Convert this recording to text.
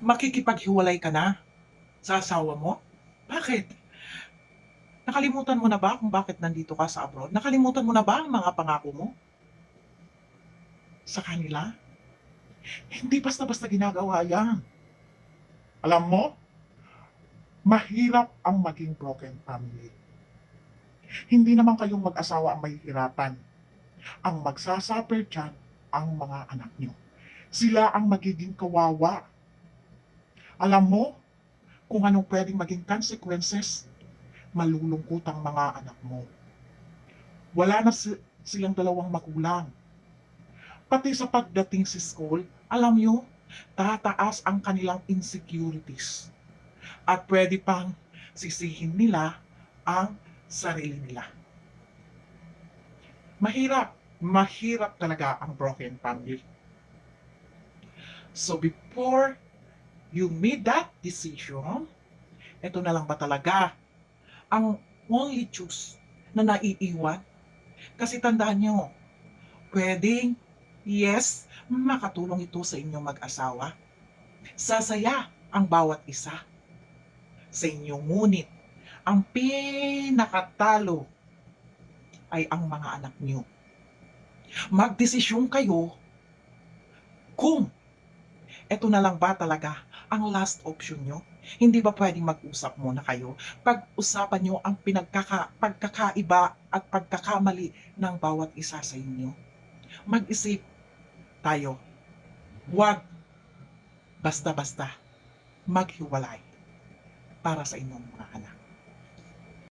makikipaghiwalay ka na sa asawa mo? Bakit? Nakalimutan mo na ba kung bakit nandito ka sa abroad? Nakalimutan mo na ba ang mga pangako mo? Sa kanila? Hindi basta-basta ginagawa yan. Alam mo, mahirap ang maging broken family. Hindi naman kayong mag-asawa ang mahihirapan. Ang magsasuffer dyan ang mga anak nyo. Sila ang magiging kawawa. Alam mo kung anong pwedeng maging consequences? Malulungkot ang mga anak mo. Wala na si- silang dalawang magulang. Pati sa pagdating sa school, alam nyo, tataas ang kanilang insecurities. At pwede pang sisihin nila ang sarili nila. Mahirap, mahirap talaga ang broken family. So before you made that decision, ito na lang ba talaga ang only choose na naiiwan? Kasi tandaan nyo, pwedeng, yes, makatulong ito sa inyong mag-asawa. Sasaya ang bawat isa sa inyo. Ngunit, ang pinakatalo ay ang mga anak nyo. Magdesisyon kayo kung eto na lang ba talaga ang last option nyo? Hindi ba pwedeng mag-usap muna kayo? Pag-usapan nyo ang pinagkaka, pagkakaiba at pagkakamali ng bawat isa sa inyo. Mag-isip tayo. Huwag basta-basta maghiwalay para sa inyong mga anak.